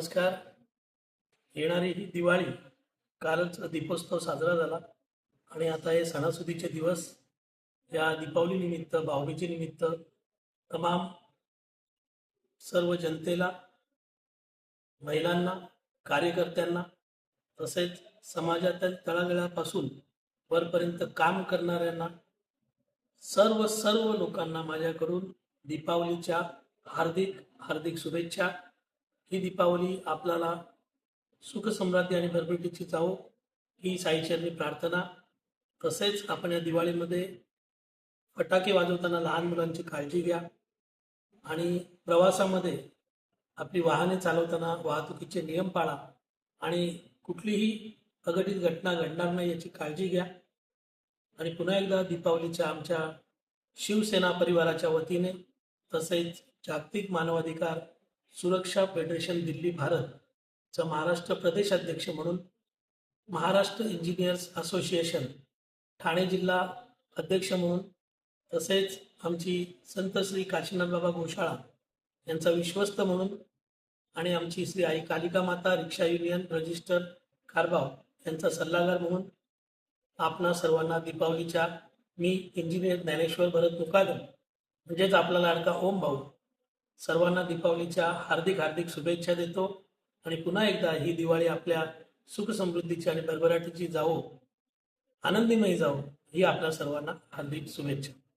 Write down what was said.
नमस्कार. येणारी ही दिवाळी कालच दीपोत्सव साजरा झाला आणि आता हे सणासुदीचे दिवस. या दीपावली निमित्त भाऊबीजे निमित्त तमाम सर्व जनतेला महिलांना कार्यकर्त्यांना तसेच समाजातील तळागळापासून वरपर्यंत काम करणाऱ्यांना सर्व सर्व लोकांना माझ्याकडून दीपावलीच्या हार्दिक हार्दिक शुभेच्छा. ही दीपावली आपल्याला सुख समृद्धी आणि भरभटीची जावो ही साईचरणी प्रार्थना. तसेच आपण या दिवाळीमध्ये फटाके वाजवताना लहान मुलांची काळजी घ्या आणि प्रवासामध्ये आपली वाहने चालवताना वाहतुकीचे नियम पाळा आणि कुठलीही अघटित घटना घडणार नाही याची काळजी घ्या. आणि पुन्हा एकदा दीपावलीच्या आमच्या शिवसेना परिवाराच्या वतीने तसेच जागतिक मानवाधिकार सुरक्षा फेडरेशन दिल्ली भारतचा महाराष्ट्र प्रदेश अध्यक्ष म्हणून महाराष्ट्र इंजिनियर्स असोसिएशन ठाणे जिल्हा अध्यक्ष म्हणून तसेच आमची संत श्री काशीनाथ बाबा गोशाळा यांचा विश्वस्त म्हणून आणि आमची श्री आई कालिका माता रिक्षा युनियन रजिस्टर कारभाव यांचा सल्लागार म्हणून आपणा सर्वांना दीपावलीच्या मी इंजिनियर ज्ञानेश्वर भरत मुकादम म्हणजेच आपला लाडका ओम भाऊ सर्वांना दीपावलीच्या हार्दिक हार्दिक शुभेच्छा देतो. आणि पुन्हा एकदा ही दिवाळी आपल्या सुख समृद्धीची आणि भरभराटीची जावो. आनंदीमयी जावो. ही आपल्या सर्वांना हार्दिक शुभेच्छा.